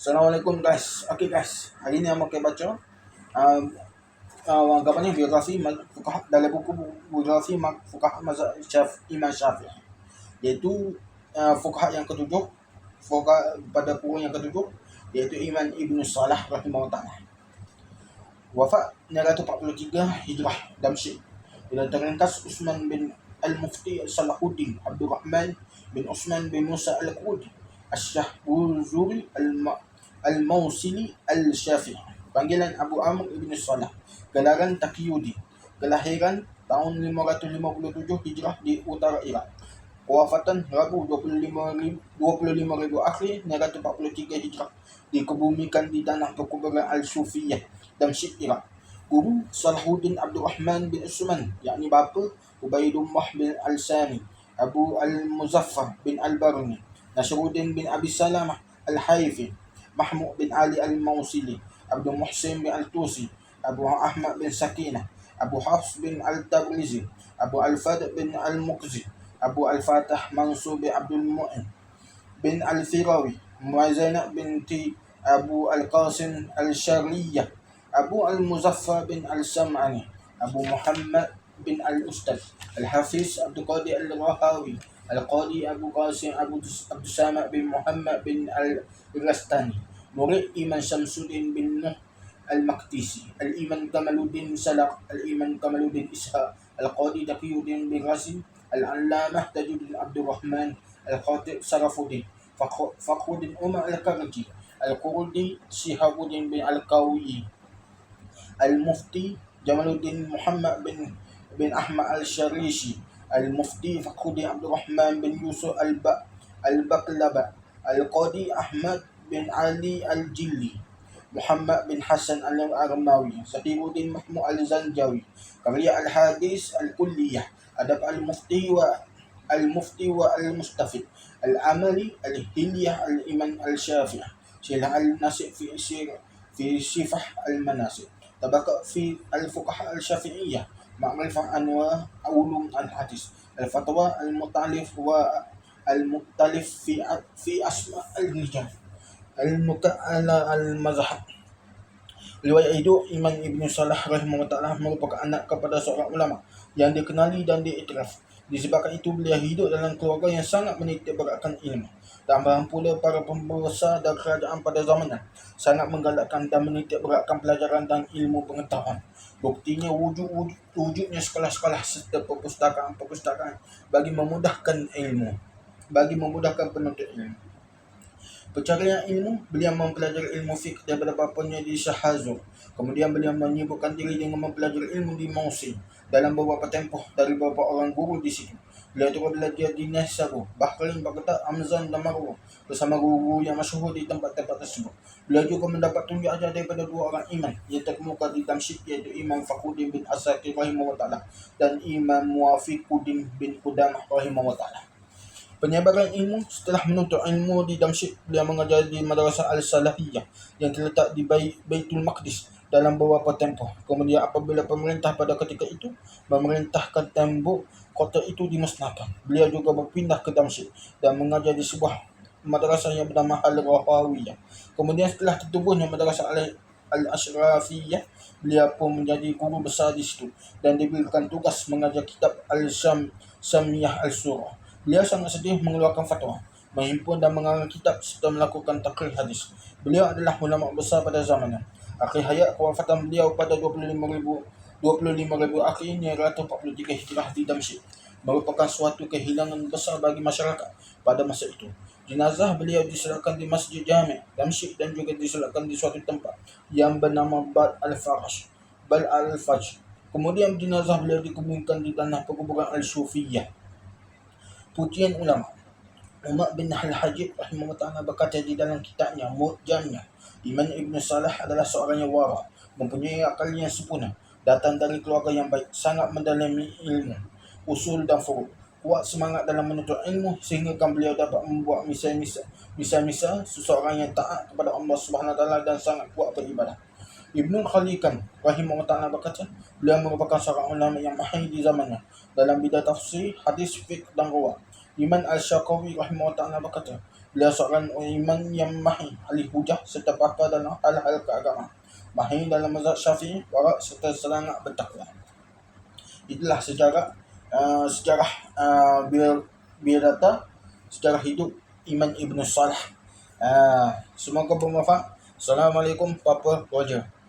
Assalamualaikum guys. Okay guys, hari ni aku akan baca um, uh, apa ni biografi fukah dalam buku biografi fukah mazhab Syaf, Imam Syafi'i. Iaitu uh, fukah yang ketujuh, fukah pada kurung yang ketujuh iaitu Imam Ibn Salah rahimahullah. Wafat 943 Hijrah Damsyik. Bila terringkas Usman bin Al-Mufti Salahuddin Abdul Rahman bin Usman bin Musa Al-Qudi Asyah Buzuri Al-Ma Al-Mausili Al-Syafi'i. Panggilan Abu Amr Ibn Salah. Gelaran Taqiyudi. Kelahiran tahun 557 Hijrah di utara Iraq. Kewafatan Rabu 25 ribu akhir 943 Hijrah Dikebumikan di tanah perkuburan Al-Sufiyah dan Syed Iraq. Guru Salahuddin Abdul Rahman bin Usman yakni bapa Ubaidullah bin Al-Sami Abu Al-Muzaffar bin Al-Barni Nasruddin bin Abi Salamah Al-Haifi Mahmud bin Ali Al-Mausili, Abdul Muhsin bin Al-Tusi, Abu Ahmad bin Sakinah, Abu Hafs bin Al-Tabrizi, Abu Al-Fad bin Al-Muqzi, Abu Al-Fatah Mansur bin Abdul Mu'in, bin Al-Firawi, Muazainah binti Abu Al-Qasim Al-Shariyah, Abu Al-Muzaffar bin Al-Sam'ani, Abu Muhammad bin Al-Ustad, Al-Hafiz Abdul Qadir Al-Rahawi, Al-Qadi مرئما شمس الدين بن نوح المقدسي. الإيمان كمال الدين سلق الإيمان كمال الدين إسحاق. القاضي تقي الدين بن غازي العلامة تاج الدين عبد الرحمن القاضي صرف الدين فقه الدين عمر الكرجي القردي شهاب الدين بن القوي. المفتي جمال الدين محمد بن بن أحمد الشريشي. المفتي فقه الدين عبد الرحمن بن يوسف الب البقلبة القاضي أحمد بن علي الجلي محمد بن حسن الأرماوي سقيم الدين محمود الزنجاوي قرية الحديث الكلية أدب المفتي و المفتي والمستفيد العملي الهلية الإمام الشافعي سلع النسب في سير في صفة المناسب تبقى في الفقهاء الشافعية معرفة أنواع علوم الحديث الفتوى المتعلف والمختلف في في أسماء الرجال Al-Muqa'ala al mazhab Riwayat itu Imam Ibn Salah rahimahullah merupakan anak kepada seorang ulama yang dikenali dan diiktiraf. Disebabkan itu beliau hidup dalam keluarga yang sangat menitik beratkan ilmu. Tambahan pula para pembesar dan kerajaan pada zamannya sangat menggalakkan dan menitik beratkan pelajaran dan ilmu pengetahuan. Buktinya wujud, wujud wujudnya sekolah-sekolah serta perpustakaan-perpustakaan bagi memudahkan ilmu, bagi memudahkan penuntut ilmu. Pencarian ilmu, beliau mempelajari ilmu fiqh daripada bapanya di Syahazur. Kemudian beliau menyibukkan diri dengan mempelajari ilmu di Mausil dalam beberapa tempoh dari beberapa orang guru di situ. Beliau turut belajar di Nasaru, Bahrain, Baghdad, Amzan dan Marwah bersama guru yang masyhur di tempat-tempat tersebut. Beliau juga mendapat tunjuk ajar daripada dua orang imam yang terkemuka di Damsyik iaitu Imam Fakhruddin bin Asakir rahimahullah dan Imam Muafiquddin bin Qudamah rahimahullah. Penyebaran ilmu setelah menuntut ilmu di Damsyik, beliau mengajar di Madrasah Al-Salafiyah yang terletak di Baitul Maqdis dalam beberapa tempoh. Kemudian apabila pemerintah pada ketika itu memerintahkan tembok kota itu dimusnahkan. Beliau juga berpindah ke Damsyik dan mengajar di sebuah madrasah yang bernama Al-Rahawiyah. Kemudian setelah tertubuhnya madrasah Al-Ashrafiyah, beliau pun menjadi guru besar di situ dan diberikan tugas mengajar kitab Al-Sham Samiyah Al-Surah. Beliau sangat sedih mengeluarkan fatwa, menghimpun dan mengarang kitab serta melakukan takrih hadis. Beliau adalah ulama besar pada zamannya. Akhir hayat kewafatan beliau pada 25,000 25,000 akhirnya 943 hijrah di Damsyik merupakan suatu kehilangan besar bagi masyarakat pada masa itu. Jenazah beliau disolatkan di Masjid Jami' Damsyik dan juga disolatkan di suatu tempat yang bernama Bad Al-Farash, Bal Al-Fajr. Kemudian jenazah beliau dikuburkan di tanah perkuburan Al-Sufiyah. Pujian ulama Umar bin Al-Hajib rahimahullah berkata di dalam kitabnya Mu'jamnya Iman Ibn Salah adalah seorang yang wara mempunyai akal yang sempurna datang dari keluarga yang baik, sangat mendalami ilmu, usul dan furuk. Kuat semangat dalam menuntut ilmu sehingga kan beliau dapat membuat misal-misal misal-misal seseorang yang taat kepada Allah Subhanahu taala dan sangat kuat beribadah. Ibnu Khalikan rahimahullah berkata, beliau merupakan seorang ulama yang mahir di zamannya dalam bidang tafsir, hadis, fiqh dan ruwah. Iman Al-Syakawi rahimahullah berkata, Beliau seorang imam yang mahir, ahli hujah serta pakar dalam hal-hal keagamaan. Mahir dalam mazhab syafi'i, warak serta serangat bertakwa. Itulah sejarah uh, sejarah uh, biar biodata, sejarah hidup Iman Ibn Salah. Uh, semoga bermanfaat. Assalamualaikum Papa Roger.